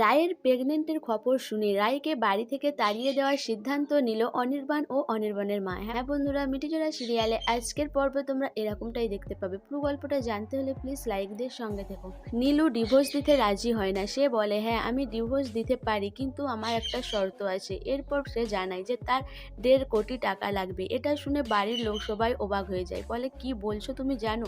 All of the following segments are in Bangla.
রায়ের প্রেগনেন্টের খবর শুনে রায়কে বাড়ি থেকে তাড়িয়ে দেওয়ার সিদ্ধান্ত নিল অনির্বাণ ও অনির্বাণের মা। হ্যাঁ বন্ধুরা, মিটিজোড়া সিরিয়ালে আজকের পর্বে তোমরা এরকমটাই দেখতে পাবে। পুরো গল্পটা জানতে হলে প্লিজ লাইক দিয়ে সঙ্গে থেকো। নীলু ডিভোর্স দিতে রাজি হয় না। সে বলে হ্যাঁ আমি ডিভোর্স দিতে পারি, কিন্তু আমার একটা শর্ত আছে। এরপর সে জানায় যে তার দেড় কোটি টাকা লাগবে। এটা শুনে বাড়ির লোক সবাই অবাক হয়ে যায়। বলে, কি বলছো তুমি জানো?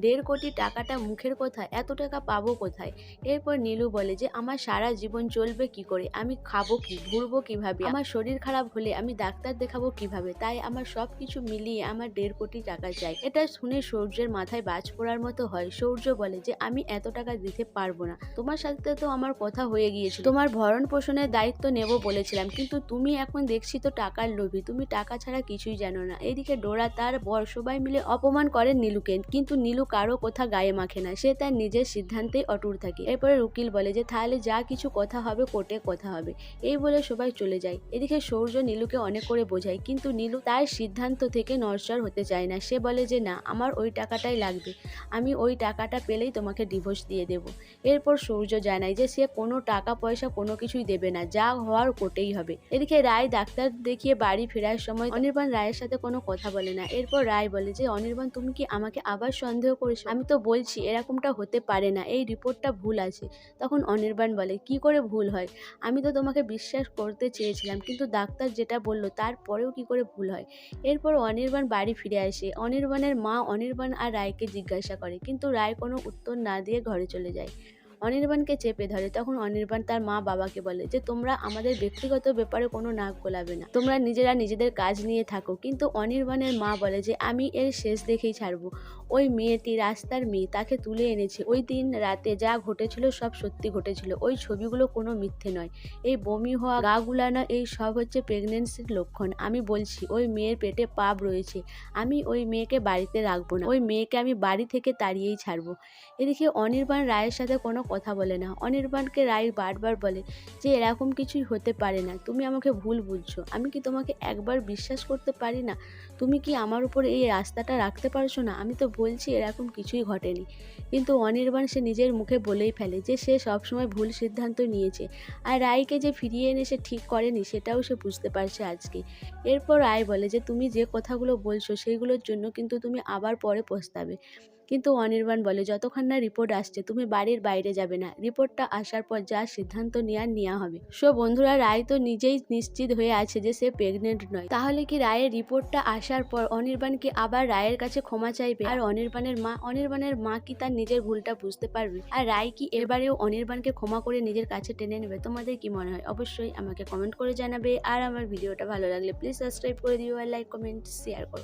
দেড় কোটি টাকাটা মুখের কোথায় এত টাকা পাবো কোথায়? এরপর নীলু বলে যে, আমার সারা জীবন চলবে কি করে? আমি খাব কি? ঘুরবো কীভাবে? আমার শরীর খারাপ হলে আমি ডাক্তার দেখাবো কীভাবে? তাই আমার সব কিছু মিলিয়ে আমার দেড় কোটি টাকা চাই। এটা শুনে সূর্যের মাথায় বাজ পড়ার মতো হয়। সূর্য বলে যে, আমি এত টাকা দিতে পারব না। তোমার সাথে তো আমার কথা হয়ে গিয়েছিল। তোমার ভরণ পোষণের দায়িত্ব নেব বলেছিলাম। কিন্তু তুমি এখন দেখছি তো টাকার লোভী। তুমি টাকা ছাড়া কিছুই জানো না। এদিকে ডোরা তার বর সবাই মিলে অপমান করে নীলুকে। কিন্তু নীলু কারও কথা গায়ে মাখে না। সে তার নিজের সিদ্ধান্তেই অটুট থাকে। এরপরে উকিল বলে যে, তাহলে যা কিছু কথা হবে, কোর্টে কথা হবে। এই বলে সবাই চলে যায়। এদিকে সৌর্য নীলুকে অনেক করে বোঝায়, কিন্তু নীলু তার সিদ্ধান্ত থেকে নড়চড় হতে চায় না। সে বলে যে, না, আমার ওই টাকাটাই লাগবে। আমি ওই টাকাটা পেলেই তোমাকে ডিভোর্স দিয়ে দেব। এরপর সূর্য জানায় যে, সে কোনো টাকা, পয়সা, কোনো কিছুই দেবে না। যা হওয়ার কোর্টেই হবে। এদিকে রায় ডাক্তার দেখিয়ে বাড়ি ফেরার সময় অনির্বাণ রায়ের সাথে কোনো কথা বলে না। এরপর রায় বলে যে, অনির্বাণ, তুমি কি আমাকে আবার সন্দেহ করেছ? আমি তো বলছি, এরকমটা হতে পারে না। এই রিপোর্টটা ভুল আছে। তখন অনির্বাণ বলে কি করে ভুল হয়? আমি তো তোমাকে বিশ্বাস করতে চেয়েছিলাম, কিন্তু ডাক্তার যেটা বলল তারপরেও কি করে ভুল হয়? এরপর অনির্বাণ বাড়ি ফিরে আসে। অনির্বাণের মা অনির্বাণ আর রায়কে জিজ্ঞাসা করে, কিন্তু রায় কোনো উত্তর না দিয়ে ঘরে চলে যায়। অনির্বাণকে চেপে ধরে। তখন অনির্বাণ তার মা বাবাকে বলে যে, তোমরা আমাদের ব্যক্তিগত ব্যাপারে কোনো নাক গোলাবে না। তোমরা নিজেরা নিজেদের কাজ নিয়ে থাকো। কিন্তু অনির্বাণের মা বলে যে, আমি এর শেষ দেখেই ছাড়বো। ওই মেয়েটি রাস্তার মেয়ে, তাকে তুলে এনেছে। ওই দিন রাতে যা ঘটেছিল সব সত্যি ঘটেছিল। ওই ছবিগুলো কোনো মিথ্যে নয়। এই বমি হওয়া গা গুলানো, এই সব হচ্ছে প্রেগনেন্সির লক্ষণ। আমি বলছি, ওই মেয়ের পেটে পাপ রয়েছে। আমি ওই মেয়েকে বাড়িতে রাখব না। ওই মেয়েকে আমি বাড়ি থেকে তাড়িয়েই ছাড়বো। এদিকে অনির্বাণ রায়ের সাথে কোনো কথা বলে না। অনির্বাণকে রায় বারবার বলে যে, এরকম কিছুই হতে পারে না। তুমি আমাকে ভুল বুঝছ। আমি কি তোমাকে একবার বিশ্বাস করতে পারি না? তুমি কি আমার উপর এই রাস্তাটা রাখতে পারছ না? আমি তো বলছি এরকম কিছুই ঘটেনি। কিন্তু অনির্বাণ সে নিজের মুখে বলেই ফেলে যে, সে সবসময় ভুল সিদ্ধান্ত নিয়েছে। আর রায়কে যে ফিরিয়ে এনে সে ঠিক করেনি, সেটাও সে বুঝতে পারছে আজকে। এরপর রায় বলে যে, তুমি যে কথাগুলো বলছো, সেইগুলোর জন্য কিন্তু তুমি আবার পরে পস্তাবে। কিন্তু অনির্বাণ বলে, যতক্ষণ না রিপোর্ট আসছে, তুমি বাড়ির বাইরে যাবে না। রিপোর্টটা আসার পর যা সিদ্ধান্ত নেওয়ার নেওয়া হবে। সো বন্ধুরা, রায় তো নিজেই নিশ্চিত হয়ে আছে যে সে প্রেগনেন্ট নয়। তাহলে কি রায়ের রিপোর্টটা আসার পর অনির্বাণ কি আবার রায়ের কাছে ক্ষমা চাইবে? আর অনির্বাণের মা অনির্বাণের মা কি তার নিজের ভুলটা বুঝতে পারবে? আর রায় কি এবারেও অনির্বাণকে ক্ষমা করে নিজের কাছে টেনে নেবে? তোমাদের কি মনে হয়? অবশ্যই আমাকে কমেন্ট করে জানাবে। আর আমার ভিডিওটা ভালো লাগলে প্লিজ সাবস্ক্রাইব করে দিও আর লাইক কমেন্ট শেয়ার করো।